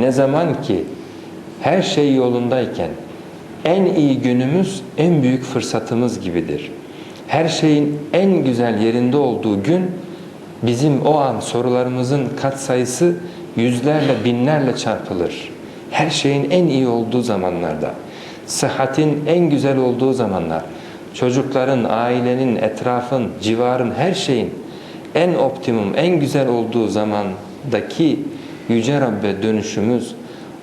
Ne zaman ki her şey yolundayken en iyi günümüz en büyük fırsatımız gibidir. Her şeyin en güzel yerinde olduğu gün bizim o an sorularımızın katsayısı yüzlerle binlerle çarpılır. Her şeyin en iyi olduğu zamanlarda, sıhhatin en güzel olduğu zamanlar, çocukların, ailenin, etrafın, civarın, her şeyin en optimum, en güzel olduğu zamandaki Yüce Rabbe dönüşümüz,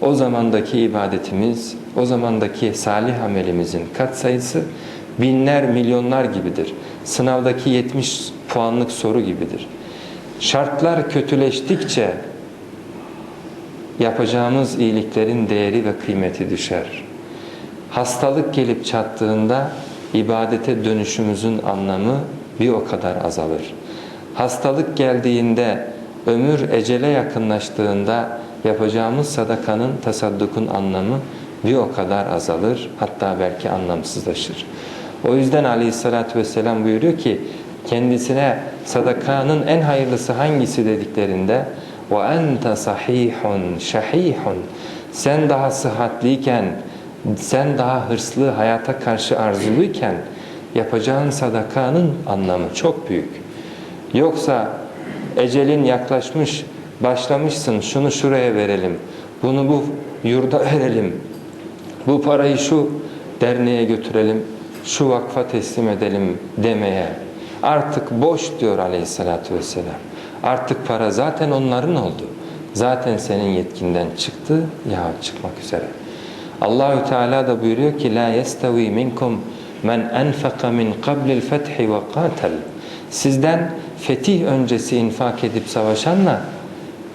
o zamandaki ibadetimiz, o zamandaki salih amelimizin katsayısı binler, milyonlar gibidir. Sınavdaki 70 puanlık soru gibidir. Şartlar kötüleştikçe yapacağımız iyiliklerin değeri ve kıymeti düşer. Hastalık gelip çattığında ibadete dönüşümüzün anlamı bir o kadar azalır. Hastalık geldiğinde, ömür ecele yakınlaştığında yapacağımız sadakanın, tasaddukun anlamı bir o kadar azalır, hatta belki anlamsızlaşır. O yüzden aleyhissalatü vesselam buyuruyor ki, kendisine sadakanın en hayırlısı hangisi dediklerinde وَاَنْتَ صَحِيحٌ شَحِيحٌ Sen daha sıhhatliyken, sen daha hırslı, hayata karşı arzuluyken yapacağın sadakanın anlamı çok büyük. Yoksa ecelin yaklaşmış, başlamışsın, şunu şuraya verelim, bunu bu yurda verelim, bu parayı şu derneğe götürelim, şu vakfa teslim edelim demeye. Artık boş diyor aleyhissalatü vesselam. Artık para zaten onların oldu. Zaten senin yetkinden çıktı ya çıkmak üzere. Allahü Teala da buyuruyor ki la yestavi minkum men enfaka min qablil fethi ve qatal. Sizden fetih öncesi infak edip savaşanla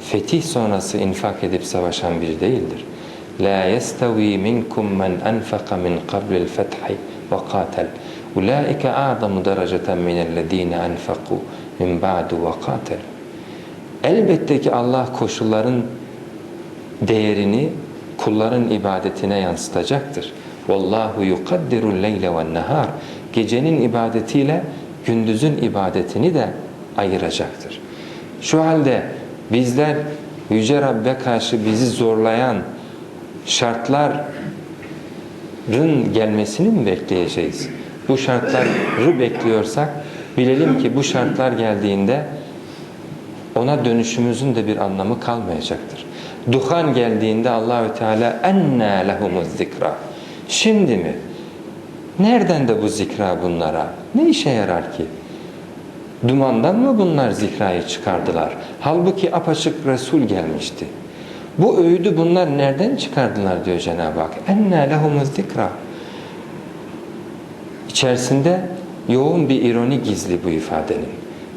fetih sonrası infak edip savaşan biri değildir. La yestavi minkum men enfaka min qablil fethi ve qatal. Ulaika a'zamu dereceten minellezine enfaku min ba'du ve qatal. Elbette ki Allah koşulların değerini kulların ibadetine yansıtacaktır. Vallahu yukaddirul leyle ve nehar. Gecenin ibadetiyle gündüzün ibadetini de ayıracaktır. Şu halde bizler Yüce Rabbe karşı bizi zorlayan şartların gelmesini mi bekleyeceğiz? Bu şartları bekliyorsak bilelim ki bu şartlar geldiğinde ona dönüşümüzün de bir anlamı kalmayacaktır. Duhan geldiğinde Allahü Teala enna lehumuz zikra. Şimdi mi? Nereden de bu zikra bunlara? Ne işe yarar ki? Dumandan mı bunlar zikrayı çıkardılar? Halbuki apaçık Resul gelmişti. Bu öğüdü bunlar nereden çıkardılar diyor Cenab-ı Hak. Enna lehumuz zikra. İçerisinde yoğun bir ironi gizli bu ifadenin.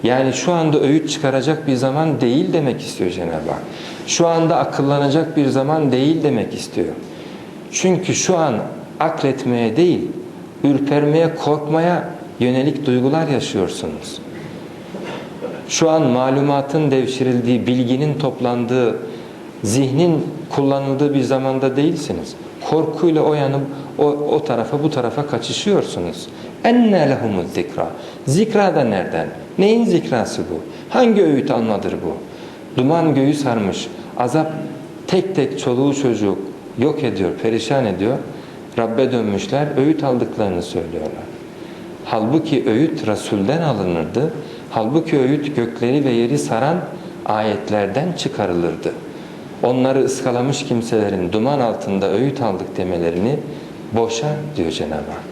Yani şu anda öğüt çıkaracak bir zaman değil demek istiyor Cenab-ı Hak. Şu anda akıllanacak bir zaman değil demek istiyor. Çünkü şu an akletmeye değil, ürpermeye, korkmaya yönelik duygular yaşıyorsunuz. Şu an malumatın devşirildiği, bilginin toplandığı, zihnin kullanıldığı bir zamanda değilsiniz. Korkuyla o yanım o, o tarafa bu tarafa kaçışıyorsunuz. Enne lehumuz zikra. Zikra da nereden? Neyin zikrası bu? Hangi öğüt almadır bu? Duman göğü sarmış. Azap tek tek çoluğu çocuk yok ediyor, perişan ediyor. Rabbe dönmüşler, öğüt aldıklarını söylüyorlar. Halbuki öğüt Resul'den alınırdı. Halbuki öğüt gökleri ve yeri saran ayetlerden çıkarılırdı. Onları ıskalamış kimselerin duman altında öğüt aldık demelerini boşa diyor Cenab-ı Hak.